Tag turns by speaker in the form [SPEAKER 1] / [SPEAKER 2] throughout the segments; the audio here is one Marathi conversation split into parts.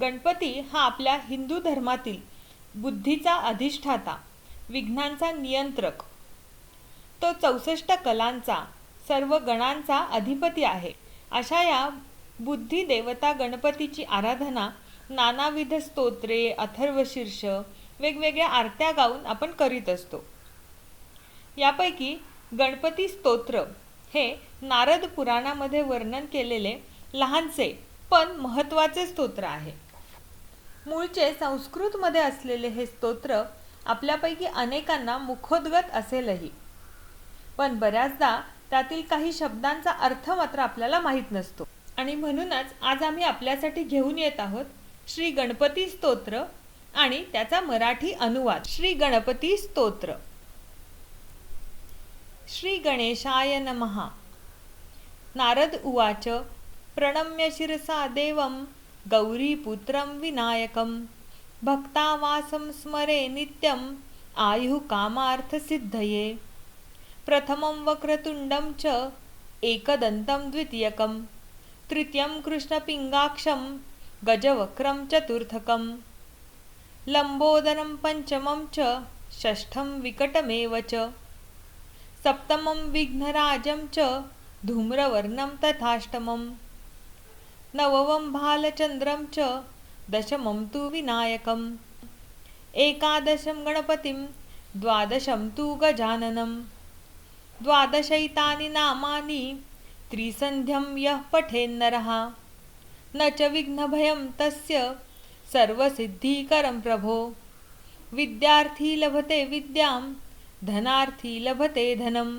[SPEAKER 1] गणपती हा आपल्या हिंदू धर्मातील बुद्धीचा अधिष्ठाता विघ्नांचा नियंत्रक. तो चौसष्ट कलांचा सर्व गणांचा अधिपती आहे. अशा या बुद्धी देवता गणपतीची आराधना नानाविध स्तोत्रे अथर्वशीर्ष वेगवेगळ्या आरत्या गाऊन आपण करीत असतो. यापैकी गणपती स्तोत्र हे नारद पुराणामध्ये वर्णन केलेले लहानसे पण महत्त्वाचे स्तोत्र आहे. मूळचे संस्कृतमध्ये असलेले हे स्तोत्र आपल्यापैकी अनेकांना मुखोद्गत असेलही. पण बऱ्याचदा त्यातील काही शब्दांचा अर्थ मात्र आपल्याला माहीत नसतो. आणि म्हणूनच आज आम्ही आपल्यासाठी घेऊन येत आहोत श्री गणपती स्तोत्र आणि त्याचा मराठी अनुवाद. श्री गणपती स्तोत्र. श्री गणेशाय नमहा नारद उवाच प्रणम्य शिरसा देवं गौरीपुत्रं विनायकं। भक्तावासं स्मरे नित्यम् आयुः कामार्थसिद्धये। प्रथमं वक्रतुण्डं च एकदन्तं द्वितीयकं। तृतीयं कृष्णपिङ्गाक्षं गजवक्रं चतुर्थकं। लम्बोदरं पञ्चमं च षष्ठं विकटमेव च। सप्तमं विघ्नराजं च धूम्रवर्णं तथाष्टमम्। नववं भालचन्द्रं च दशमं तु विनायकम् एकादशं गणपतिं द्वादशं तु गजाननं द्वादशैतानि नामानि त्रिसन्ध्यं यः पठेन्नरः। न च विघ्नभयं तस्य सर्वसिद्धिकरं प्रभो। विद्यार्थी लभते विद्यां धनार्थी लभते धनं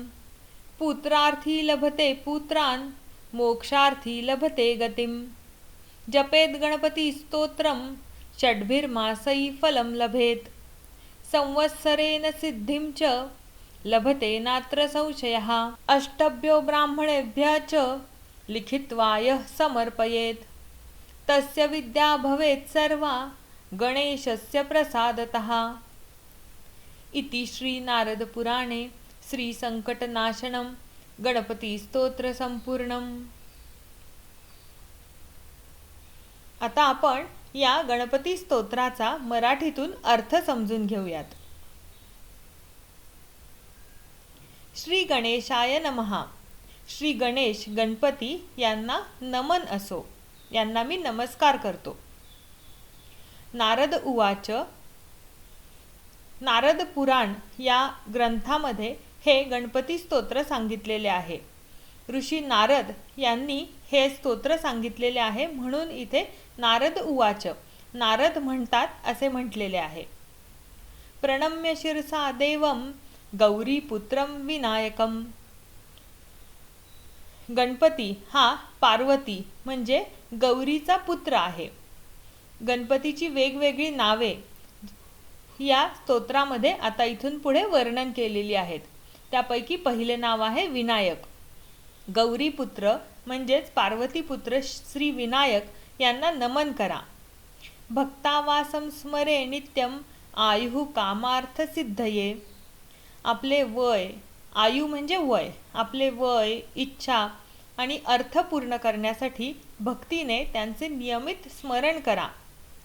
[SPEAKER 1] पुत्रार्थी लभते पुत्रान् मोक्षार्थी लभते गतिं जपेद् गणपतिस्तोत्रं षड्भिर्मासै फलं लभेत्। संवत्सरेण सिद्धिं च लभते नात्र संशय। अष्टभ्यो ब्राह्मणेभ्यः च लिखित्वा यः समर्पयेत्। तस्य विद्या भवेत् सर्वा गणेशस्य प्रसादतः। इति श्रीनारदपुराणे गणपती स्तोत्र संपूर्ण आता आपण या गणपती स्तोत्राचा मराठीतून अर्थ समजून घेऊयात. श्री गणेशाय नमहा श्री गणेश गणपती यांना नमन असो. यांना मी नमस्कार करतो. नारद उवाच. नारद पुराण या ग्रंथामध्ये हे गणपती स्तोत्र सांगितलेले आहे. ऋषी नारद यांनी हे स्तोत्र सांगितलेले आहे म्हणून इथे नारद उवाच. नारद म्हणतात असे म्हटलेले आहे. प्रणम्य शिरसा देवम गौरीपुत्रम विनायकम गणपती हा पार्वती म्हणजे गौरीचा पुत्र आहे. गणपतीची वेगवेगळी नावे या स्तोत्रामध्ये आता इथून पुढे वर्णन केलेली आहेत. त्यापैकी पहिले नाव आहे विनायक. गौरीपुत्र म्हणजेच पार्वतीपुत्र श्री विनायक यांना नमन करा. भक्तावासम स्मरे नित्यम आयु कामार्थ सिद्धये. आपले वय आयु म्हणजे वय आपले वय इच्छा आणि अर्थ पूर्ण करण्यासाठी भक्तीने त्यांचे नियमित स्मरण करा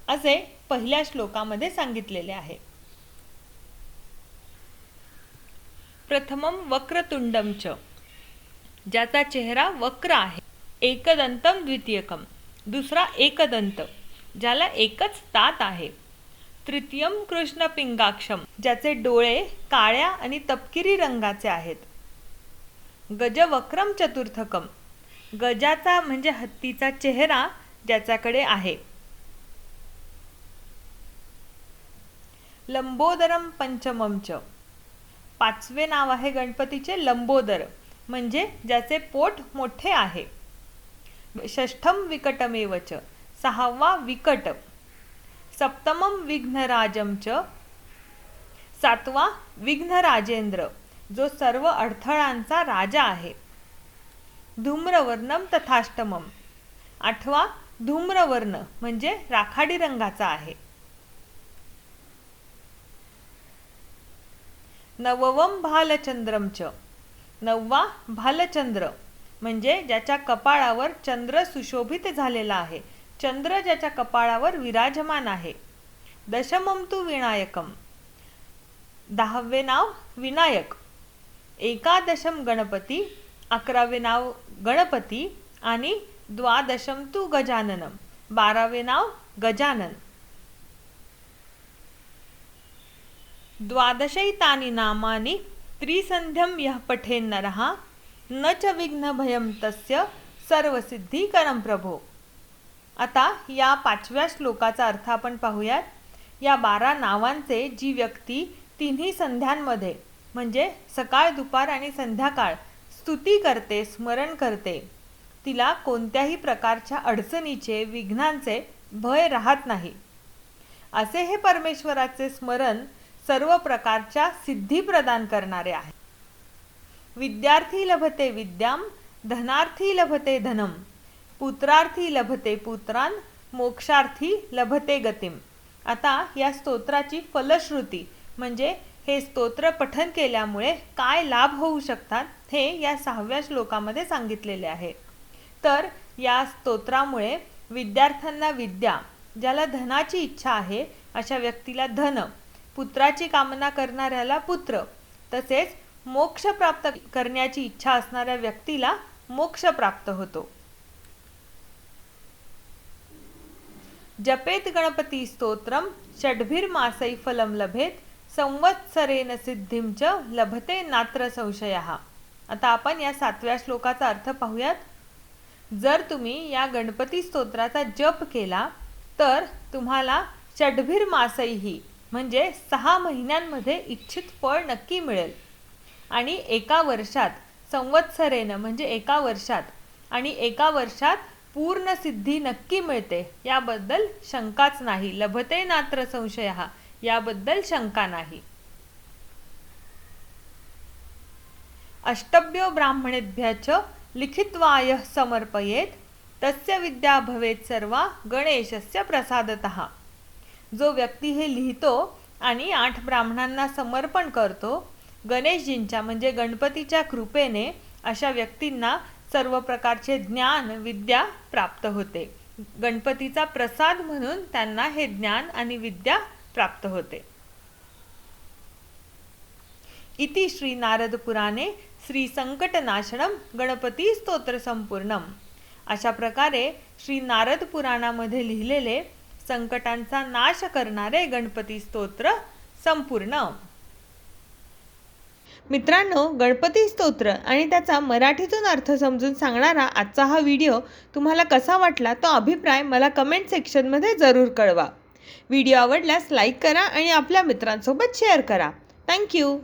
[SPEAKER 1] असे पहिल्या श्लोकामध्ये सांगितलेले आहे. प्रथमम वक्रतुंडम च ज्याचा चेहरा वक्र आहे एकदंतम द्वितीयकम. दुसरा एकदंत ज्याला एकच तात आहे. तृतीयम कृष्ण पिंगाक्षम ज्याचे डोळे काळ्या आणि तपकिरी रंगाचे आहेत. गजवक्रम चतुर्थकम गजाचा म्हणजे हत्तीचा चेहरा ज्याच्याकडे आहे. लंबोदरम पंचममच. पाचवे नाव आहे गणपतीचे लंबोदर म्हणजे ज्याचे पोट मोठे आहे. षष्ठम विकटमेवच सहावा विकट. सप्तमम विघ्नराजम च सातवा विघ्नराजेंद्र जो सर्व अडथळांचा राजा आहे. धूम्रवर्णम तथाष्टमम. आठवा धूम्रवर्ण म्हणजे राखाडी रंगाचा आहे. नववम भालचंद्रम च. नववा भालचंद्र म्हणजे ज्याच्या कपाळावर चंद्र सुशोभित झालेला आहे. चंद्र ज्याच्या कपाळावर विराजमान आहे. दशमम तू विनायकम. दहावे नाव विनायक. एकादशम गणपती अकरावे नाव गणपती आणि द्वादशम तू गजाननम. बारावे नाव गजानन. द्वादशैतानि नामानि त्रिसन्ध्यं यः पठेन्नरः न च विघ्नभयं तस्य सर्वसिद्धीकरं प्रभो। आता या पाचव्या श्लोकाचा अर्थ आपण पाहूयात. या बारा नावांचे जी व्यक्ती तिन्ही संध्यांमध्ये म्हणजे सकाळ दुपार आणि संध्याकाळ स्तुती करते स्मरण करते. तिला कोणत्याही प्रकारच्या अडचणीचे विघ्नांचे भय राहत नाही. असे हे परमेश्वराचे स्मरण सर्व प्रकारच्या सिद्धी प्रदान करणारे आहे विद्यार्थी लभते विद्याम धनार्थी लभते धनम पुत्रार्थी लभते पुत्रान मोक्षार्थी लभते गतिम. आता या स्तोत्राची फलश्रुती म्हणजे हे स्तोत्र पठन केल्यामुळे काय लाभ होऊ शकतात हे या सहाव्या श्लोकामध्ये सांगितलेले आहे. तर या स्तोत्रामुळे विद्यार्थ्यांना विद्या ज्याला धनाची इच्छा आहे अशा व्यक्तीला धन पुत्राची कामना करणाऱ्याला पुत्र. तसेच मोक्ष प्राप्त करण्याची इच्छा असणाऱ्या व्यक्तीला मोक्ष प्राप्त होतो. जपेत गणपती स्तोत्रम षड्भिर्मासै फलम लभेत संवत्सरेन सिद्धिं च लभते नात्र संशय. आता आपण या सातव्या श्लोकाचा अर्थ पाहूयात. जर तुम्ही या गणपती स्तोत्राचा जप केला तर तुम्हाला षड्भिर मासईही म्हणजे सहा महिन्यांमध्ये इच्छित फळ नक्की मिळेल. आणि एका वर्षात संवत्सरेनं म्हणजे एका वर्षात आणि एका वर्षात पूर्ण सिद्धी नक्की मिळते याबद्दल शंकाच नाही. लभते नात्र संशय याबद्दल शंका नाही. अष्टभ्यो ब्राह्मणेभ्यच लिखित्वाय समर्पयेत तस्य विद्या भवेत सर्वा गणेशस्य प्रसादतः. जो व्यक्ती हे लिहितो आणि आठ ब्राह्मणांना समर्पण करतो गणेशजींच्या म्हणजे गणपतीच्या कृपेने अशा व्यक्तींना सर्व प्रकारचे ज्ञान विद्या प्राप्त होते. गणपतीचा प्रसाद म्हणून त्यांना हे ज्ञान आणि विद्या प्राप्त होते. इति श्री नारद पुराणे श्री संकटनाशनम गणपती स्तोत्र संपूर्णम. अशा प्रकारे श्री नारद पुराणामध्ये लिहिलेले संकटांचा नाश करणारे गणपती स्तोत्र संपूर्ण. मित्रांनो गणपती स्तोत्र आणि त्याचा मराठीतून अर्थ समजून सांगणारा आजचा हा व्हिडिओ तुम्हाला कसा वाटला तो अभिप्राय मला कमेंट सेक्शनमध्ये जरूर कळवा. व्हिडिओ आवडल्यास लाईक करा आणि आपल्या मित्रांसोबत शेअर करा. थँक्यू